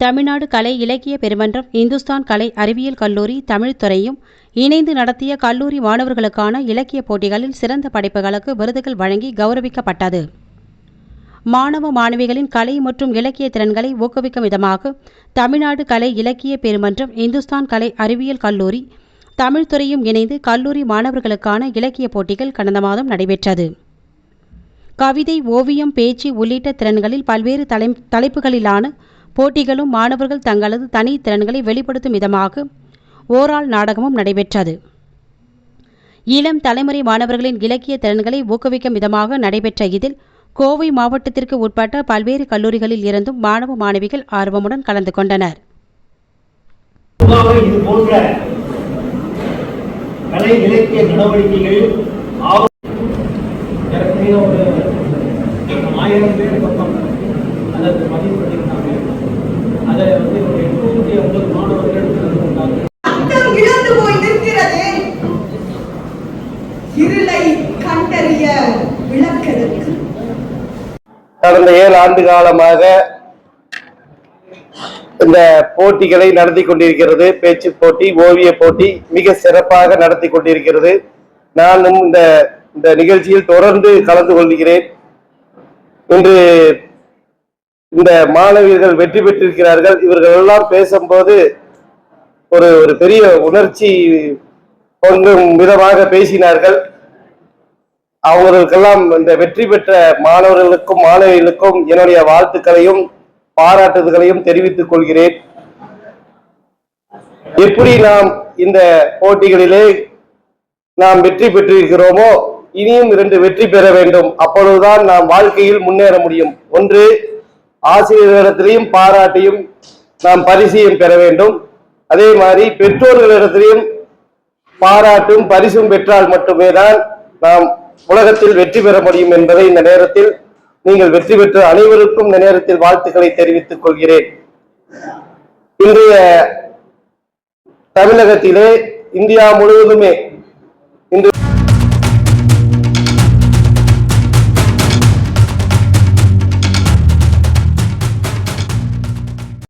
தமிழ்நாடு கலை இலக்கிய பெருமன்றம் இந்துஸ்தான் கலை அறிவியல் கல்லூரி தமிழ்துறையும் இணைந்து நடத்திய கல்லூரி மாணவர்களுக்கான இலக்கிய போட்டிகளில் சிறந்த படைப்புகளுக்கு விருதுகள் வழங்கி கௌரவிக்கப்பட்டது. மாணவ மாணவிகளின் கலை மற்றும் இலக்கிய திறன்களை ஊக்குவிக்கும் விதமாக தமிழ்நாடு கலை இலக்கிய பெருமன்றம் இந்துஸ்தான் கலை அறிவியல் கல்லூரி தமிழ்துறையும் இணைந்து கல்லூரி மாணவர்களுக்கான இலக்கிய போட்டிகள் கடந்த மாதம் நடைபெற்றது. கவிதை ஓவியம் பேச்சு உள்ளிட்ட திறன்களில் பல்வேறு தலை தலைப்புகளிலான போட்டிகளும் மாணவர்கள் தங்களது தனி திறன்களை வெளிப்படுத்தும் விதமாக ஓரால் நாடகமும் நடைபெற்றது. இளம் தலைமுறை மாணவர்களின் இலக்கிய திறன்களை ஊக்குவிக்கும் விதமாக நடைபெற்ற இதில் கோவை மாவட்டத்திற்கு உட்பட்ட பல்வேறு கல்லூரிகளில் இருந்தும் மாணவ மாணவிகள் ஆர்வமுடன் கலந்து கொண்டனர். கலை இலக்கிய நடவடிக்கைகளில் ஆயிரம் பேர் பக்கம் அல்லது மதிப்பு அதை வந்து ஒரு எட்நூத்தி ஐம்பது மாணவர்கள் கலந்து கொண்டாங்க அர்த்தம் இழந்து போய் நிற்கிறது. இருளை கண்டறிய விளக்கெடுக்கு. கடந்த ஏழு ஆண்டு காலமாக இந்த போட்டிகளை நடத்தி கொண்டிருக்கிறது. பேச்சு போட்டி ஓவிய போட்டி மிக சிறப்பாக நடத்தி கொண்டிருக்கிறது. நானும் இந்த இந்த நிகழ்ச்சியில் தொடர்ந்து கலந்து கொள்கிறேன். இன்று இந்த மாணவியர்கள் வெற்றி பெற்றிருக்கிறார்கள். இவர்கள் எல்லாம் பேசும்போது ஒரு ஒரு பெரிய உணர்ச்சி பொங்கும் விதமாக பேசினார்கள். அவர்களுக்கெல்லாம் இந்த வெற்றி பெற்ற மாணவர்களுக்கும் மாணவிகளுக்கும் என்னுடைய வாழ்த்துக்களையும் பாராட்டுதல்களையும் தெரிவித்துக் கொள்கிறேன். எப்படி நாம் இந்த போட்டிகளிலே நாம் வெற்றி பெற்றிருக்கிறோமோ இனியும் இரண்டு வெற்றி பெற வேண்டும். அப்பொழுதுதான் நாம் வாழ்க்கையில் முன்னேற முடியும். ஒன்று ஆசிரியர்களிடத்திலையும் பாராட்டியும் நாம் பரிசையும் பெற வேண்டும். அதே மாதிரி பெற்றோர்களிடத்திலையும் பாராட்டும் பரிசும் பெற்றால் மட்டுமே தான் நாம் உலகத்தில் வெற்றி பெற முடியும் என்பதை இந்த நேரத்தில் நீங்கள் வெற்றி பெற்ற அனைவருக்கும் இந்த நேரத்தில் வாழ்த்துக்களை தெரிவித்துக் கொள்கிறேன். இன்றைய தமிழகத்திலே இந்தியா முழுவதுமே இன்று